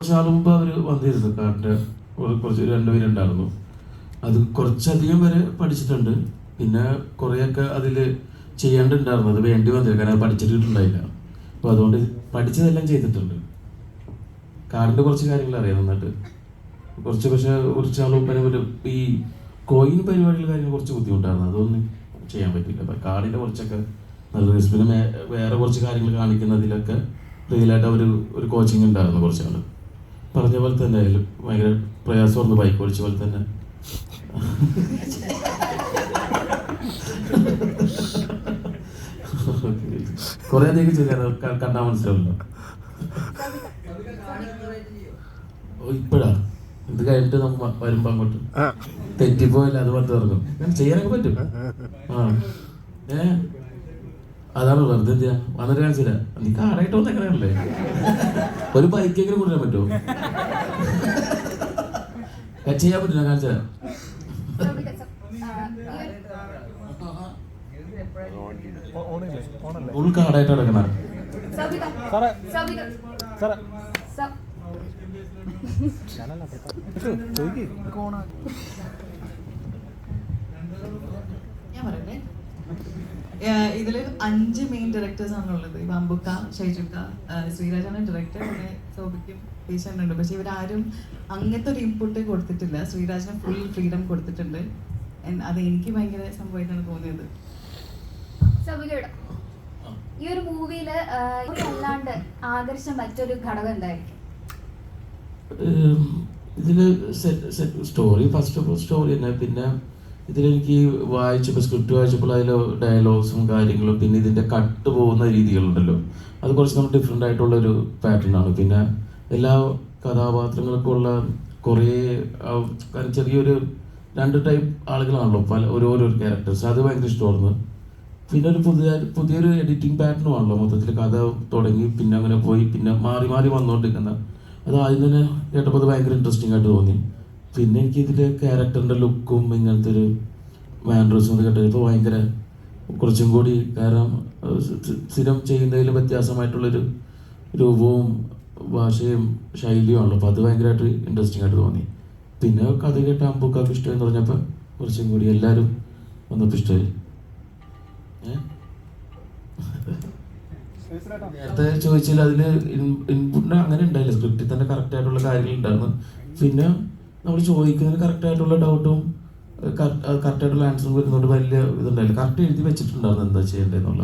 കുറച്ച് നാൾ അവർ വന്നിരുന്നു. കാറിന്റെ കുറച്ച് രണ്ടുപേരുണ്ടായിരുന്നു അത് കുറച്ചധികം വരെ പഠിച്ചിട്ടുണ്ട്. പിന്നെ കുറേയൊക്കെ അതിൽ ചെയ്യേണ്ടിണ്ടായിരുന്നു. അത് വേണ്ടി വന്നില്ല കാരണം അത് പഠിച്ചിട്ടുണ്ടായില്ല. അപ്പോൾ അതുകൊണ്ട് പഠിച്ചതെല്ലാം ചെയ്തിട്ടുണ്ട്. കാറിന്റെ കുറച്ച് കാര്യങ്ങൾ അറിയാം നന്നായിട്ട്. കുറച്ച് പക്ഷേ കുറച്ച് നാൾ മുമ്പേ ഈ കോയിൻ പരിപാടികൾ കാര്യങ്ങൾ കുറച്ച് ബുദ്ധിമുട്ടായിരുന്നു. അതൊന്നും ചെയ്യാൻ പറ്റില്ല അപ്പം കാറിന്റെ കുറച്ചൊക്കെ നല്ല രസം. പിന്നെ വേറെ കുറച്ച് കാര്യങ്ങൾ കാണിക്കുന്നതിലൊക്കെ റിയലായിട്ട് ഒരു ഒരു കോച്ചിങ് ഉണ്ടായിരുന്നു കുറച്ച് നാൾ പറഞ്ഞ പോലെ തന്നെ ഭയങ്കര ഭയങ്കര പ്രയാസമായിരുന്നു ബൈക്ക് ഓടിച്ച പോലെ തന്നെ. കൊറേ അധികം ചെയ്യാൻ കണ്ടാൽ മനസ്സിലാവില്ല ഇപ്പഴാ? ഇത് കഴിഞ്ഞിട്ട് നമുക്ക് വരുമ്പോ അങ്ങോട്ട്. തെറ്റിപ്പോയില്ല അത് പറഞ്ഞു ഞാൻ ചെയ്യാനൊക്കെ പറ്റും. ആ. ഏ? അതാണ് വെറുതെ എന്തിനാ വന്നിട്ട് കാണിച്ചില്ല. നീ കാറായിട്ട് വന്ന എങ്ങനെയാണല്ലേ ഒരു ബൈക്കെങ്കിലും കൊണ്ടുവരാൻ പറ്റുമോ? കച്ച് ചെയ്യാൻ പറ്റില്ല കാണിച്ചാ ഓണില്ലേ ഓണല്ലേ ഫുൾ കാടായിട്ട് കിടക്കണ ഞാൻ പറയട്ടെ. ഇതിൽ അഞ്ച് മെയിൻ ഡയറക്ടേഴ്സ് ആണുള്ളത് ഈ അമ്പുക്ക ഷൈജുക്ക ശ്രീരാജാണ് ഡയറക്ടർ പിന്നെ സോബിക്കും പേശാനുണ്ട് ഉണ്ട് പക്ഷെ ഇവരാരും അങ്ങനത്തെ ഒരു ഇൻപുട്ട് കൊടുത്തിട്ടില്ല. ശ്രീരാജിന് ഫുൾ ഫ്രീഡം കൊടുത്തിട്ടുണ്ട്. അത് എനിക്ക് ഭയങ്കര സംഭവമായിട്ടാണ് തോന്നിയത്. ഈ ഒരു മൂവിയിൽ അല്ലാണ്ട് ആകർഷിച്ച മറ്റൊരു ഘടകം എന്തായിരിക്കും? ഏം, ഇതിൽ story first of all story തന്നെ. പിന്നെ ഇതിലെനിക്ക് വായിച്ചപ്പോൾ സ്ക്രിപ്റ്റ് വായിച്ചപ്പോൾ അതിലെ ഡയലോഗ്സും കാര്യങ്ങളും പിന്നെ ഇതിന്റെ കട്ട് പോകുന്ന രീതികളുണ്ടല്ലോ. അത് കുറച്ച് നമ്മൾ ഡിഫറെന്റ് ആയിട്ടുള്ള ഒരു പാറ്റേൺ ആണ്. പിന്നെ എല്ലാ കഥാപാത്രങ്ങൾക്കും ഉള്ള കുറേ ചെറിയൊരു രണ്ട് ടൈപ്പ് ആളുകളാണല്ലോ പല ഓരോരോ ക്യാരക്ടേഴ്സ് അത് ഭയങ്കര ഇഷ്ടമായിരുന്നു. പിന്നെ ഒരു പുതിയ പുതിയൊരു എഡിറ്റിംഗ് പാറ്റേണും ആണല്ലോ മൊത്തത്തിൽ കഥ തുടങ്ങി പിന്നെ അങ്ങനെ പോയി പിന്നെ മാറി മാറി വന്നുകൊണ്ടിരിക്കുന്ന അത് ആദ്യം തന്നെ കേട്ടപ്പോൾ അത് ഭയങ്കര ഇൻട്രസ്റ്റിംഗ് ആയിട്ട് തോന്നി. പിന്നെ എനിക്ക് ഇതിന്റെ ക്യാരക്ടറിന്റെ ലുക്കും ഇങ്ങനത്തെ ഒരു മാൻഡ്രസും ഒക്കെ കേട്ടപ്പോൾ ഭയങ്കര കുറച്ചും കൂടി കാരണം സ്ഥിരം ചെയ്യുന്നതിൽ വ്യത്യാസമായിട്ടുള്ളൊരു രൂപവും ഭാഷയും ശൈലിയും ആണല്ലോ. അപ്പോൾ അത് ഭയങ്കരമായിട്ട് ഇൻട്രസ്റ്റിംഗ് ആയിട്ട് തോന്നി. പിന്നെ കഥ കേട്ട അമ്പുക്കാർക്ക് ഇഷ്ടമെന്ന് പറഞ്ഞപ്പോൾ കുറച്ചും കൂടി എല്ലാവരും വന്നപ്പോൾ ഇഷ്ടമായി. നേരത്തെ ചോദിച്ചാൽ അതിൽ ഇൻപുട്ടിന് അങ്ങനെ ഉണ്ടായില്ല. സ്ക്രിപ്റ്റിൽ തന്നെ കാര്യങ്ങൾ ഉണ്ടായിരുന്നു. പിന്നെ നമ്മൾ ചോദിക്കുന്നതിന് കറക്റ്റ് ആയിട്ടുള്ള ഡൗട്ടും കറക്റ്റ് ആയിട്ടുള്ള ആൻസറും വരുന്നതുകൊണ്ട് വലിയ ഇതുണ്ടായില്ല. കറക്റ്റ് എഴുതി വെച്ചിട്ടുണ്ടായിരുന്നു എന്താ ചെയ്യേണ്ടതെന്നുള്ള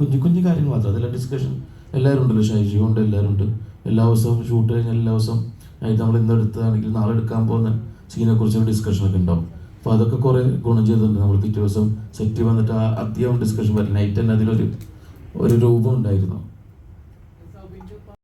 കുഞ്ഞു കുഞ്ഞു കാര്യങ്ങൾ മാത്രം. അതെല്ലാം ഡിസ്കഷൻ എല്ലാവരും ഉണ്ടല്ലോ ഷൈജി. ഉണ്ട് എല്ലാവരും ഉണ്ട്. എല്ലാ ദിവസവും ഷൂട്ട് കഴിഞ്ഞാൽ എല്ലാ ദിവസം ആയിട്ട് നമ്മൾ ഇന്ന് എടുത്തതാണെങ്കിൽ നാളെ എടുക്കാൻ പോകുന്ന സീനെ ഡിസ്കഷൻ ഒക്കെ ഉണ്ടാവും. അപ്പോൾ അതൊക്കെ കുറേ ഗുണം ചെയ്തിട്ടുണ്ട്. നമ്മൾ പിറ്റേ ദിവസം സെറ്റ് വന്നിട്ട് അധികം ഡിസ്കഷൻ വരില്ല. നൈറ്റ് തന്നെ അതിലൊരു ഒരു രൂപം ഉണ്ടായിരുന്നു.